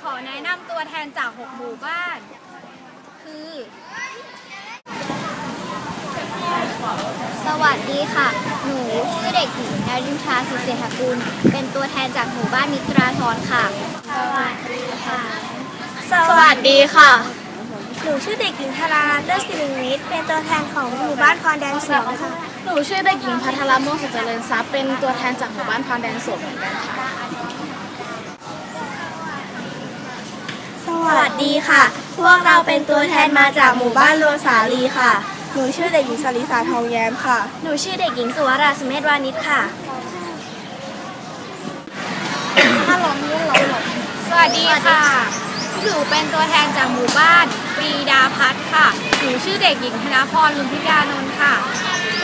ขอแนะนำตัวแทนจากหกหมู่บ้าน คือ สวัสดีค่ะ หนูชื่อเด็กหญิงนารินทราสิเศรษกุล เป็นตัวแทนจากหมู่บ้านมิตราธรค่ะ สวัสดีค่ะ สวัสดีค่ะ หนูชื่อเด็กหญิงธาราเดอร์สิริวิทย์เป็นตัวแทนของหมู่บ้านคอนแดนสองค่ะ หนูชื่อเด็กหญิงพัทรโมสุเจริญทรัพย์เป็นตัวแทนจากหมู่บ้านพรแดนสมเหมือนกันค่ะ สวัสดีค่ะ พวกเราเป็นตัวแทนมาจากหมู่บ้านโรสาลีค่ะ หนูชื่อเด็กหญิงสลิสาทองแย้มค่ะ หนูชื่อเด็กหญิงสุวราสุเมธวานิชค่ะสวัสดีค่ะ หนูเป็นตัวแทนจากหมู่บ้านปรีดาพัฒน์ค่ะ หนูชื่อเด็กหญิงธนพรลุมพิกานนท์ค่ะ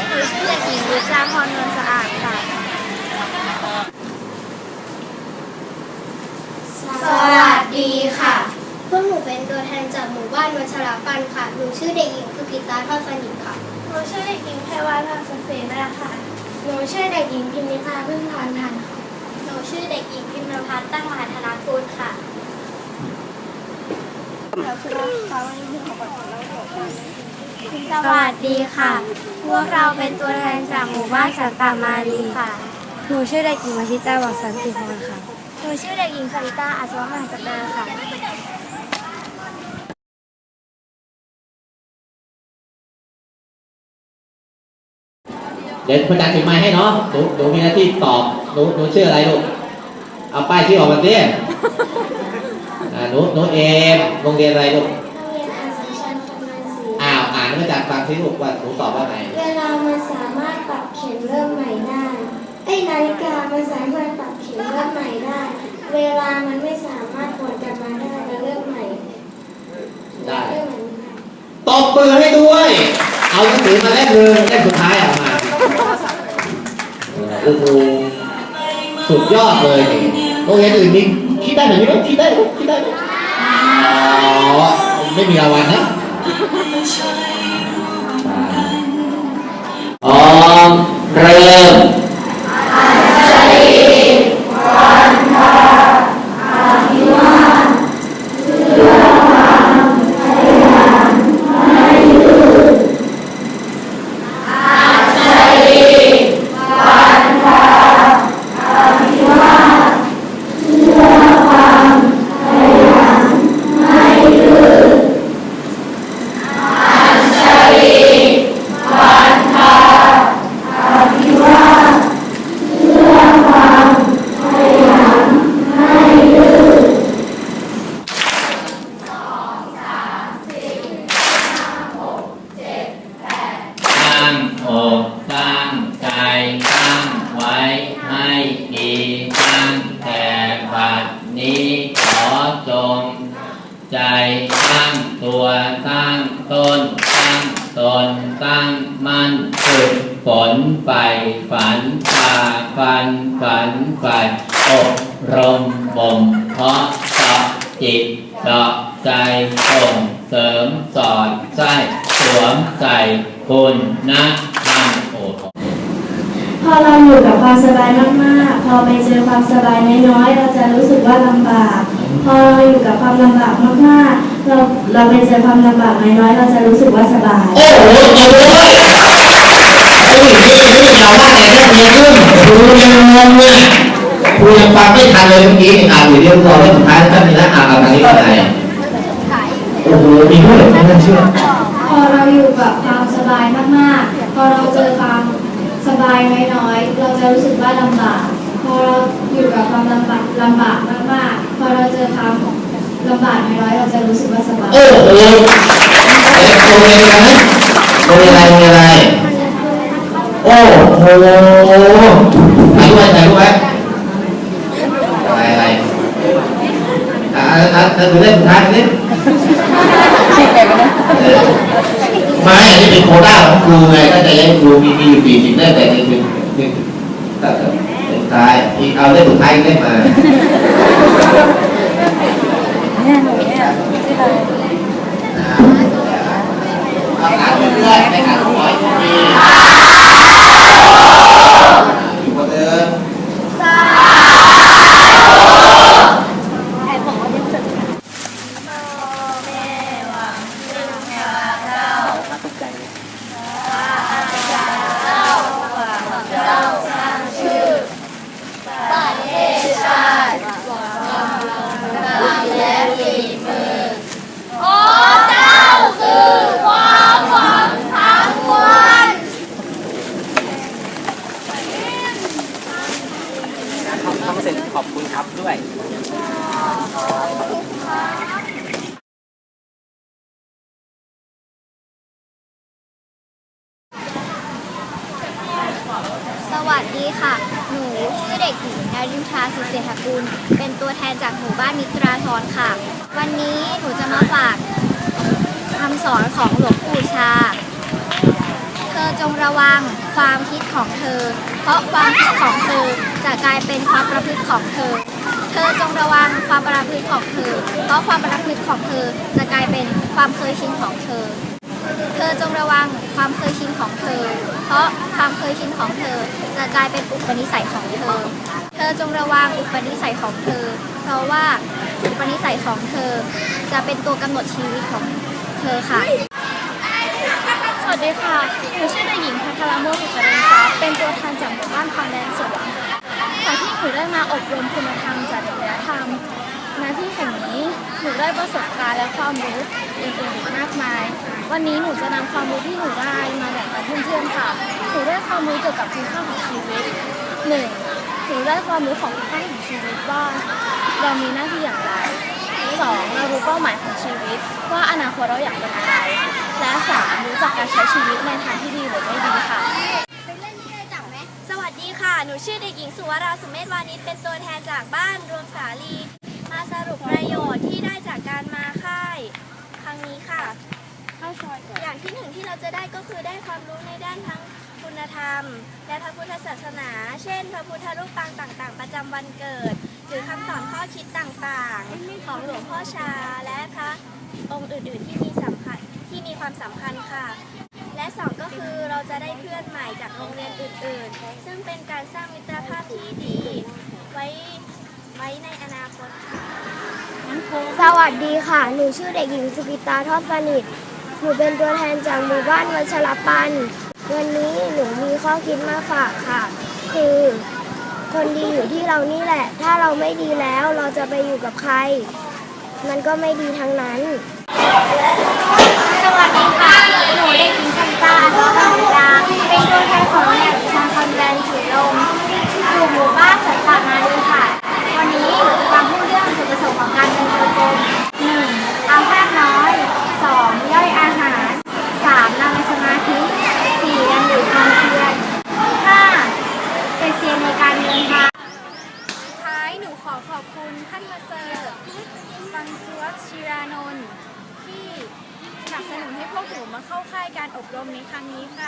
หนูชื่อเด็กหญิงวิชาพรนวลสะอาดค่ะ สวัสดีค่ะ พวกหนูเป็นตัวแทนจากหมู่บ้านวัชรปันค่ะ หนูชื่อเด็กหญิงสุกิตาทอดสนิทค่ะ หนูชื่อเด็กหญิงไพวาทางสเสนาค่ะ หนูชื่อเด็กหญิงพิมพิพาพึ่งพานทันค่ะ หนูชื่อเด็กหญิงพิมพ์พัฒน์ตั้งมหาธนาคุณค่ะสวัสดีค่ะ พวกเราเป็นตัวแทนจากหมู่บ้านสันตามารีค่ะ หนูชื่อเด็กหญิงวชิตาหวังสันติพรค่ะ หนูชื่อเด็กหญิงสริตาอัศวมหาจักรค่ะ เดี๋ยวคุณอาจารย์ถือไม้ให้เนาะหนูหนูมีหน้าที่ตอบหนูหนูชื่ออะไรลูก เอาป้ายชื่อออกมาสิอ่าหนูหนูเอมโรงเรียนอะไรลูกโรงเรียนอาสัมชัญคำนันศรีอ้าวอ่านให้อาจารย์ฟังสิลูกว่าหนูตอบว่าไงเวลามันสามารถปรับเข็มเริ่มใหม่ได้ไอ้นาฬิกามันสามารถปรับเข็มเริ่มใหม่ได้ เวลามันไม่สามารถหวนกลับมาได้แล้วเริ่มใหม่ได้เริ่มใหม่ไม่ ได้ตบมือให้ด้วย เอาหนังสือมาเล่มหนึ่งเล่มสุดท้ายออกมา โอ้โหสุดยอดเลยนี่โรงเรียนอื่นนี่คิดได้แบบนี้ไหมคิดได้ลูกคิดได้ไหมอ๋อไม่มีรางวัลนะ งอกตั้งใจตั้งไว้ให้ดีตั้งแต่บัดนี้ขอจงใจตั้งตัวตั้งต้นตั้งตนตั้งมั่นฝึกฝนไปฝันฝ่าฟันฝันใฝ่อบรมบ่มเพาะเจาะจิตเจาะใจส่งเสริมสอดไส้สวมใส่ คุณนะธรรมโอทพอเราอยู่กับความสบายมากๆ พอไปเจอความสบายน้อยๆ เราจะรู้สึกว่าลำบาก พอเราอยู่กับความลำบากมากๆ เราเราไปเจอความลำบากน้อยๆ เราจะรู้สึกว่าสบาย โอ้โหจริงด้วยไอ้นี่นี่นี่เราว่าแต่เรื่องเรียนขึ้นครูยังงงเนี่ยครูยังฟังไม่ทันเลยเมื่อกี้อ่านอยู่เดียวรอแล้วสุดท้ายท่านนี้นะอ่านเอาทางนี้อะไรโอ้โหมีด้วยไม่น่าเชื่อ พอเราอยู่กับความส บายมากๆ พอเราเจอความสบายน้อยๆ เราจะรู้สึกว่าลำบาก พอเราอยู่กับความลำบากลำบากมากๆ พอเราเจอความลำบากน้อยๆ เราจะรู้สึกว่าสบาย โอ้โหเอ๊ะโรงเรียนอะไรนะโรงเรียนอะไรโรงเรียนอะไร โอ้โหถ่ายรูปไว้ถ่ายรูปไว้อะไรอะไรอ่าอ่าอ่าหนังสือเล่มสุดท้ายนี่เออ ไม่อันนี้เป็นโควต้าของครูไงก็จะยังครูมีมีอยู่สี่สิบเล่มแต่นี่คือคือตัดสุดท้ายอีกเอาเล่มสุดท้ายอีกเล่มมาเอาการเพื่อนๆในการขอให้ทุกปีอยู่กับเดิม เจ้าสร้างชื่อ ทำเสร็จขอบคุณครับด้วย ส วัสดีค่ะ หนูชื่อเด็กหญิงนารินทราสุเศรษฐกุล เป็นตัวแทนจากหมู่บ้านมิตราธรค่ะ วันนี้หนูจะมาฝากคำสอนของหลวงปู่ชา เธอจงระวังความคิดของเธอ เพราะความคิดของเธอจะกลายเป็นความประพฤติของเธอ เธอจงระวังความประพฤติของเธอ เพราะความประพฤติของเธอจะกลายเป็นความเคยชินของเธอ เธอจงระวังความเคยชินของเธอ เพราะความเคยชินของเธอจะกลายเป็นอุปนิสัยของเธอ เธอจงระวังอุปนิสัยของเธอ เพราะว่าอุปนิสัยของเธอจะเป็นตัวกำหนดชีวิตของเธอค่ะ สวัสดีค่ะหนูชื่อเด็กหญิงพัทรโมกสุจริญทรัพย์เป็นตัวแทนจากหมู่บ้านคอนแดนสวนจากที่หนูได้มาอบรมคุณธรรมจริยธรรมณที่แห่งนี้หนูได้ประสบการณ์และความรู้อื่นๆอีกมากมาย วันนี้หนูจะนำความรู้ที่หนูได้มาแบ่งกับเพื่อนๆค่ะ หนูได้ความรู้เกี่ยวกับคุณค่าของชีวิตหนึ่งหนูได้ความรู้ของคุณค่าของชีวิตว่า เรามีหน้าที่อย่างไรสองเรารู้เป้าหมายของชีวิต ว่าอนาคตเราอยากเป็นอะไร และสามรู้จักการใช้ชีวิตในทางที่ดีหรือไม่ดีค่ะสวัสดีค่ะ หนูชื่อเด็กหญิงสุวราสุเมธวานิชเป็นตัวแทนจากบ้านรวมสาลี มาสรุปประโยชน์ที่ได้จากการมาค่าย ครั้งนี้ค่ะ อย่างที่หนึ่งที่เราจะได้ก็คือได้ความรู้ในด้านทั้งคุณธ รม และพระพุทธศาสนา เช่น พระพุทธรูปปางต่างๆ ประจำวันเกิด หรือคำสอนข้อคิดต่างๆ ของหลวงพ่อชา และพระองค์อื่นๆที่มีสำคัญที่มีความสำคัญค่ะ และสองก็คือเราจะได้เพื่อนใหม่จากโรงเรียนอื่นๆ ซึ่งเป็นการสร้างมิตรภาพที่ดีไว้ไว้ในอนาคตค่ะสวัสดีค่ะ หนูชื่อเด็กหญิงสุกิตาทอดสนิท หนูเป็นตัวแทนจากหมู่บ้านวัชรปัน วันนี้หนูมีข้อคิดมาฝากค่ะ คือ คนดีอยู่ที่เรานี่แหละ ถ้าเราไม่ดีแล้วเราจะไปอยู่กับใคร มันก็ไม่ดีทั้งนั้น สวัสดีค่ะ หนูเด็กหญิงชันตาทองคำดาเป็นตัวแทนของโรงเรียนชาคอนแบนสีลมอยู่หมู่บ้านสันตานาดีค่ะ วันนี้หนูจะมาพูดเรื่องจุดประสงค์ของการเดินจงกรมหนึ่งทำภาพน้อยสองย่อยอาหารสามนั่งในสมาธิสี่ยังอยู่ความเพียรห้าเป็นเซียนในการเดินทาง สุดท้ายหนูขอขอบคุณท่านมาเซอร์ฟังซัวชิรานนท์ที่สนับสนุนให้พวกหนู มาเข้าค่ายการอบรมในครั้งนี้ค่ะ